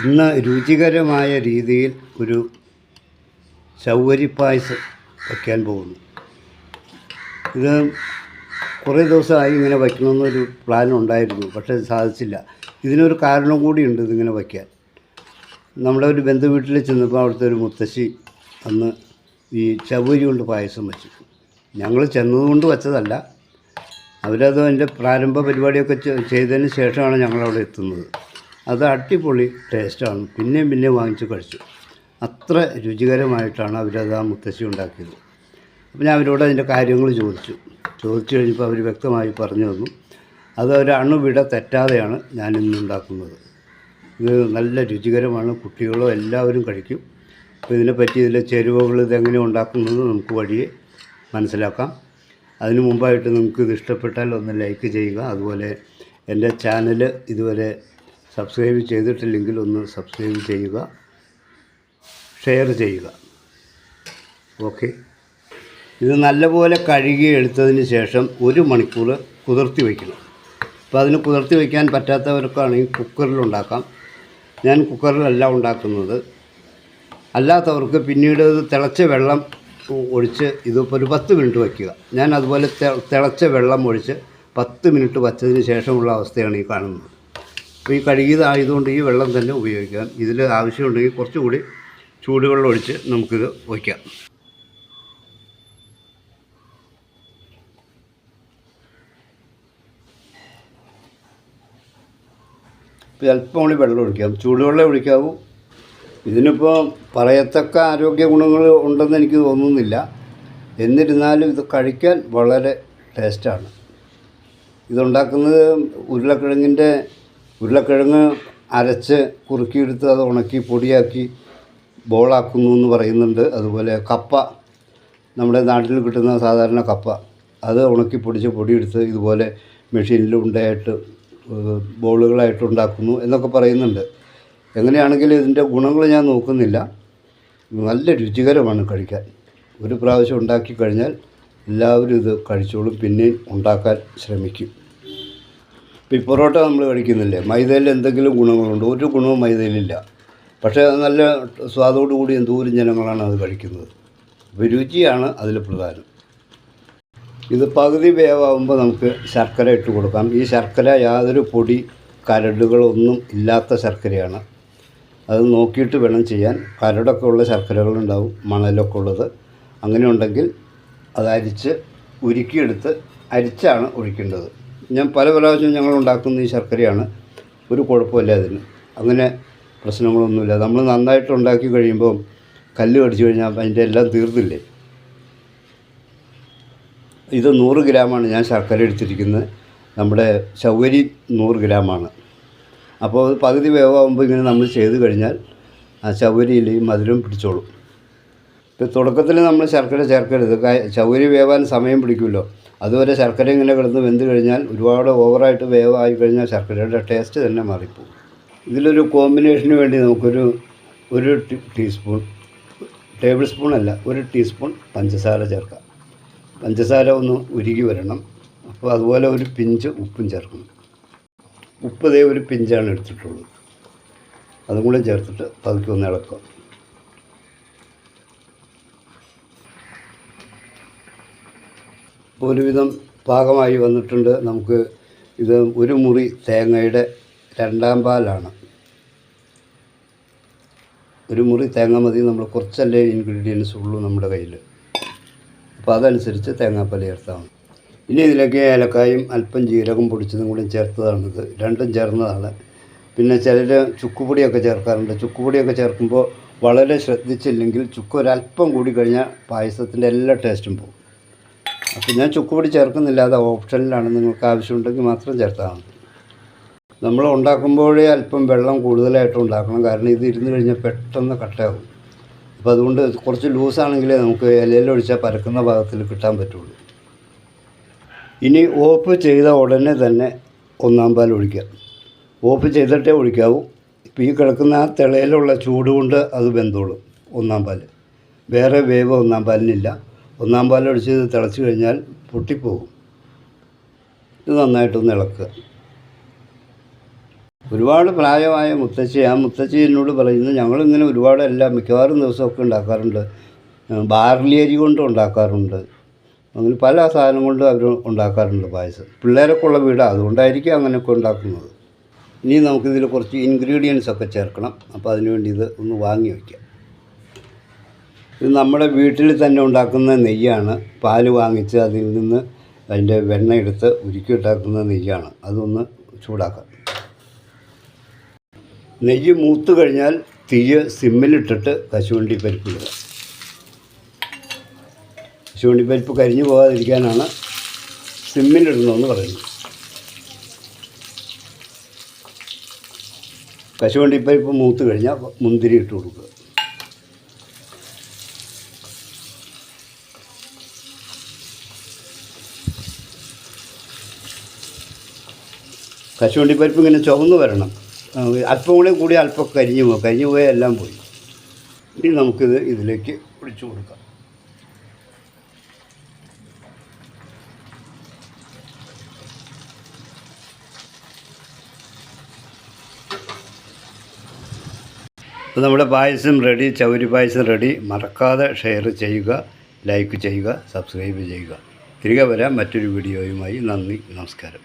ഇന്ന് രുചികരമായ രീതിയിൽ ഒരു ചൗവരിപ്പായസം വയ്ക്കാൻ പോകുന്നു. ഇത് കുറേ ദിവസമായി ഇങ്ങനെ വയ്ക്കണമെന്നൊരു പ്ലാൻ ഉണ്ടായിരുന്നു പക്ഷേ സാധിച്ചില്ല. ഇതിനൊരു കാരണം കൂടിയുണ്ട് ഇതിങ്ങനെ വയ്ക്കാൻ. നമ്മുടെ ഒരു ബന്ധു വീട്ടിൽ ചെന്നപ്പോൾ അവിടുത്തെ ഒരു മുത്തശ്ശി അന്ന് ഈ ചവരി കൊണ്ട് പായസം വെച്ചു. ഞങ്ങൾ ചെന്നതുകൊണ്ട് വെച്ചതല്ല അവരത് അതിന്റെ പ്രാരംഭ പരിപാടിയൊക്കെ ചെയ്തതിന് ശേഷമാണ് ഞങ്ങളവിടെ എത്തുന്നത്. അത് അടിപൊളി ടേസ്റ്റാണ്. പിന്നെയും പിന്നെയും വാങ്ങിച്ച് കഴിച്ചു. അത്ര രുചികരമായിട്ടാണ് അവരത് ആ മുത്തശ്ശി ഉണ്ടാക്കിയത്. അപ്പോൾ ഞാൻ അവരോട് അതിന്റെ കാര്യങ്ങൾ ചോദിച്ചു. ചോദിച്ചു കഴിഞ്ഞപ്പോൾ അവർ വ്യക്തമായി പറഞ്ഞു തന്നു. അത് ഒരു അണുവിട തെറ്റാതെയാണ് ഉണ്ടാക്കുന്നത്. ഇത് നല്ല രുചികരമാണ്. കുട്ടികളും എല്ലാവരും കഴിക്കും. അപ്പോൾ ഇതിനെപ്പറ്റി ഇതിലെ ചേരുവകൾ ഇതെങ്ങനെ ഉണ്ടാക്കുന്നത് നമുക്ക് വഴിയെ മനസ്സിലാക്കാം. അതിനു മുമ്പായിട്ട് നിങ്ങൾക്ക് ഇത് ഇഷ്ടപ്പെട്ടാൽ ഒന്ന് ലൈക്ക് ചെയ്യുക. അതുപോലെ എന്റെ ചാനൽ ഇതുവരെ സബ്സ്ക്രൈബ് ചെയ്തിട്ടില്ലെങ്കിൽ ഒന്ന് സബ്സ്ക്രൈബ് ചെയ്യുക ഷെയർ ചെയ്യുക. ഓക്കെ. ഇത് നല്ലപോലെ കഴുകി എടുത്തതിന് ശേഷം ഒരു മണിക്കൂർ കുതിർത്തി വയ്ക്കണം. അപ്പോൾ അതിന് കുതിർത്തി വയ്ക്കാൻ പറ്റാത്തവർക്കാണെങ്കിൽ കുക്കറിൽ ഉണ്ടാക്കാം. ഞാൻ കുക്കറിലല്ല ഉണ്ടാക്കുന്നത്. അല്ലാത്തവർക്ക് പിന്നീട് തിളച്ച വെള്ളം ഒഴിച്ച് ഇതിപ്പോൾ ഒരു പത്ത് മിനിറ്റ് വയ്ക്കുക. ഞാൻ അതുപോലെ തിളച്ച വെള്ളം ഒഴിച്ച് പത്ത് മിനിറ്റ് വച്ചതിന് ശേഷമുള്ള അവസ്ഥയാണ് ഈ കാണുന്നത്. അപ്പോൾ ഈ കഴുകിയതായതുകൊണ്ട് ഈ വെള്ളം തന്നെ ഉപയോഗിക്കാം. ഇതിൽ ആവശ്യമുണ്ടെങ്കിൽ കുറച്ചുകൂടി ചൂടുവെള്ളം ഒഴിച്ച് നമുക്കിത് വയ്ക്കാം. ഇപ്പോൾ അല്പം കൂടി വെള്ളം ഒഴിക്കാം. ചൂടുവെള്ളം ഒഴിക്കാവൂ. ഇതിനിപ്പോൾ പറയത്തക്ക ആരോഗ്യ ഗുണങ്ങൾ ഉണ്ടെന്ന് എനിക്ക് തോന്നുന്നില്ല. എന്നിരുന്നാലും ഇത് കഴിക്കാൻ വളരെ ടേസ്റ്റാണ് ഇതുണ്ടാക്കുന്നത് ഉരുളക്കിഴങ്ങിന്റെ ഉരുളക്കിഴങ്ങ് അരച്ച് കുറുക്കിയെടുത്ത് അത് ഉണക്കി പൊടിയാക്കി ബോളാക്കുന്നു എന്ന് പറയുന്നുണ്ട്. അതുപോലെ കപ്പ നമ്മുടെ നാട്ടിൽ കിട്ടുന്ന സാധാരണ കപ്പ അത് ഉണക്കി പൊടിച്ച് പൊടിയെടുത്ത് ഇതുപോലെ മെഷീനിൽ ഉണ്ടായിട്ട് ബോളുകളായിട്ട് ഉണ്ടാക്കുന്നു എന്നൊക്കെ പറയുന്നുണ്ട്. എങ്ങനെയാണെങ്കിലും ഇതിന്റെ ഗുണങ്ങൾ ഞാൻ നോക്കുന്നില്ല. നല്ല രുചികരമാണ് കഴിക്കാൻ. ഒരു പ്രാവശ്യം ഉണ്ടാക്കി കഴിഞ്ഞാൽ എല്ലാവരും ഇത് കഴിച്ചോളും പിന്നെയും ഉണ്ടാക്കാൻ ശ്രമിക്കും. ഈ പൊറോട്ട നമ്മൾ കഴിക്കുന്നില്ലേ? മൈദയിൽ എന്തെങ്കിലും ഗുണങ്ങളുണ്ട്? ഒരു ഗുണവും മൈദയിലില്ല. പക്ഷേ നല്ല സ്വാദോടു കൂടി എന്തോരം ജനങ്ങളാണ് അത് കഴിക്കുന്നത്. അപ്പോൾ രുചിയാണ് അതിൽ പ്രധാനം. ഇത് പകുതി വേവാകുമ്പോൾ നമുക്ക് ശർക്കര ഇട്ട് കൊടുക്കാം. ഈ ശർക്കര യാതൊരു പൊടി കരടുകളൊന്നും ഇല്ലാത്ത ശർക്കരയാണ്. അത് നോക്കിയിട്ട് വേണം ചെയ്യാൻ. കരടൊക്കെ ഉള്ള ശർക്കരകളുണ്ടാവും മണലൊക്കെ ഉള്ളത്. അങ്ങനെ ഉണ്ടെങ്കിൽ അത് അരിച്ച് ഉരുക്കിയെടുത്ത് അരിച്ചാണ് ഒഴിക്കേണ്ടത്. ഞാൻ പല പ്രാവശ്യം ഞങ്ങൾ ഉണ്ടാക്കുന്ന ഈ ശർക്കരയാണ്. ഒരു കുഴപ്പമില്ല അതിന്. അങ്ങനെ പ്രശ്നങ്ങളൊന്നുമില്ല. നമ്മൾ നന്നായിട്ട് ഉണ്ടാക്കി കഴിയുമ്പോൾ കല്ല് കടിച്ചു കഴിഞ്ഞാൽ അതിന്റെ എല്ലാം തീർന്നില്ലേ? ഇത് നൂറ് ഗ്രാമാണ് ഞാൻ ശർക്കര എടുത്തിരിക്കുന്നത്. നമ്മുടെ ചൗവരി നൂറ് ഗ്രാമാണ്. അപ്പോൾ അത് പകുതി വേവാകുമ്പോൾ ഇങ്ങനെ നമ്മൾ ചെയ്ത് കഴിഞ്ഞാൽ ആ ചൗവരിയിലെയും മധുരം പിടിച്ചോളും. ഇപ്പോൾ തുടക്കത്തിൽ നമ്മൾ ശർക്കര ചേർക്കരുത്. ചൗവരി വേവാൻ സമയം പിടിക്കുമല്ലോ അതുവരെ ശർക്കര ഇങ്ങനെ കിടന്ന് വെന്ത് കഴിഞ്ഞാൽ ഒരുപാട് ഓവറായിട്ട് വേവായി കഴിഞ്ഞാൽ ശർക്കരയുടെ ടേസ്റ്റ് തന്നെ മാറിപ്പോകും. ഇതിലൊരു കോമ്പിനേഷന് വേണ്ടി നമുക്കൊരു ഒരു ടീസ്പൂൺ ടേബിൾ സ്പൂൺ അല്ല ഒരു ടീസ്പൂൺ പഞ്ചസാര ചേർക്കാം. പഞ്ചസാര ഒന്ന് ഉരുകി വരണം. അപ്പോൾ അതുപോലെ ഒരു പിഞ്ച് ഉപ്പും ചേർക്കണം. ഉപ്പ് ദേ ഒരു പിഞ്ചാണ് എടുത്തിട്ടുള്ളത്. അതും കൂടെ ചേർത്തിട്ട് പതുക്കെ ഒന്ന് ഇളക്കാം. ഒരുവിധം പാകമായി വന്നിട്ടുണ്ട്. നമുക്ക് ഇത് ഒരു മുറി തേങ്ങയുടെ രണ്ടാം പാലാണ്. ഒരു മുറി തേങ്ങ മതി. നമ്മൾ കുറച്ചല്ലേ ഇൻഗ്രീഡിയൻസ് ഉള്ളൂ നമ്മുടെ കയ്യിൽ അപ്പോൾ അതനുസരിച്ച് തേങ്ങാപ്പാൽ ചേർത്താൽ മതി ഇനി ഇതിലേക്ക് ഏലക്കായും അല്പം ജീരകം പൊടിച്ചതും കൂടി ചേർത്തതാണിത്. രണ്ടും ചേർന്നതാണ്. പിന്നെ ചിലർ ചുക്കുപൊടിയൊക്കെ ചേർക്കാറുണ്ട്. ചുക്കുപൊടിയൊക്കെ ചേർക്കുമ്പോൾ വളരെ ശ്രദ്ധിച്ചില്ലെങ്കിൽ ചുക്ക് ഒരല്പം കൂടി കഴിഞ്ഞാൽ പായസത്തിന്റെ എല്ലാ ടേസ്റ്റും പോകും. അപ്പോൾ ഞാൻ ചുക്കുപൊടി ചേർക്കുന്നില്ല അത് ഓപ്ഷനിലാണ്. നിങ്ങൾക്ക് ആവശ്യമുണ്ടെങ്കിൽ മാത്രം ചേർത്താൽ മതി. നമ്മൾ ഉണ്ടാക്കുമ്പോഴേ അല്പം വെള്ളം കൂടുതലായിട്ട് ഉണ്ടാക്കണം. കാരണം ഇത് ഇരുന്ന് കഴിഞ്ഞാൽ പെട്ടെന്ന് കട്ടയാകും അപ്പോൾ അതുകൊണ്ട് കുറച്ച് ലൂസാണെങ്കിലേ നമുക്ക് ഇലയിലൊഴിച്ചാൽ പരക്കുന്ന ഭാഗത്തിൽ കിട്ടാൻ പറ്റുള്ളൂ. ഇനി ഓപ്പ് ചെയ്ത ഉടനെ തന്നെ ഒന്നാം പാൽ ഒഴിക്കാം ഓപ്പ് ചെയ്തിട്ടേ ഒഴിക്കാവൂ. ഇപ്പോൾ ഈ കിടക്കുന്ന ആ തിളയിലുള്ള ചൂട് കൊണ്ട് അത് വെന്തോളും ഒന്നാം പാൽ വേറെ വേവ് ഒന്നാം പാലിനില്ല. ഒന്നാം ഇത് തിളച്ച് കഴിഞ്ഞാൽ പൊട്ടിപ്പോകും. ഇത് നന്നായിട്ടൊന്ന് ഇളക്കുക. ഒരുപാട് പ്രായമായ മുത്തശ്ശി ആ മുത്തശ്ശി എന്നോട് പറയുന്നു ഞങ്ങളിങ്ങനെ ഒരുപാട് എല്ലാം മിക്കവാറും ദിവസമൊക്കെ ഉണ്ടാക്കാറുണ്ട്. ബാർലി അരി കൊണ്ടും ഉണ്ടാക്കാറുണ്ട്. അങ്ങനെ പല സാധനം കൊണ്ടും അവർ ഉണ്ടാക്കാറുണ്ട് പായസം. പിള്ളേരൊക്കെ ഉള്ള വീടാണ് അതുകൊണ്ടായിരിക്കും അങ്ങനെയൊക്കെ ഉണ്ടാക്കുന്നത്. ഇനി നമുക്കിതിൽ കുറച്ച് ഇൻഗ്രീഡിയൻസ് ഒക്കെ ചേർക്കണം. അപ്പോൾ അതിനുവേണ്ടി ഇത് ഒന്ന് വാങ്ങി വയ്ക്കാം. ഇത് നമ്മുടെ വീട്ടിൽ തന്നെ ഉണ്ടാക്കുന്ന നെയ്യാണ്. പാൽ വാങ്ങിച്ച് അതിൽ നിന്ന് അതിന്റെ വെണ്ണ എടുത്ത് ഉരുക്കി ഉണ്ടാക്കുന്ന നെയ്യാണ്. അതൊന്ന് ചൂടാക്കാം. നെയ്യ് മൂത്ത് കഴിഞ്ഞാൽ തീയ് സിമ്മിലിട്ടിട്ട് കശുവണ്ടി പരിപ്പ് ഇടുക. കശുവണ്ടി പരിപ്പ് കരിഞ്ഞു പോകാതിരിക്കാനാണ് സിമ്മിലിടുന്നതെന്ന് പറയുന്നത്. കശുവണ്ടി പരിപ്പ് മൂത്ത് കഴിഞ്ഞാൽ മുന്തിരി ഇട്ട് കൊടുക്കുക. കശുവണ്ടി പരിപ്പ് ഇങ്ങനെ ചുവന്ന് വരണം. അല്പം കൂടെ കൂടി അല്പം കരിഞ്ഞു പോകും കരിഞ്ഞു പോയാൽ എല്ലാം പോയി. ഇനി നമുക്കിത് ഇതിലേക്ക് ഒഴിച്ചു കൊടുക്കാം. അപ്പോൾ നമ്മുടെ പായസം റെഡി ചൗരി പായസം റെഡി മറക്കാതെ ഷെയർ ചെയ്യുക ലൈക്ക് ചെയ്യുക സബ്സ്ക്രൈബ് ചെയ്യുക. തിരികെ വരാം മറ്റൊരു വീഡിയോയുമായി നന്ദി നമസ്കാരം.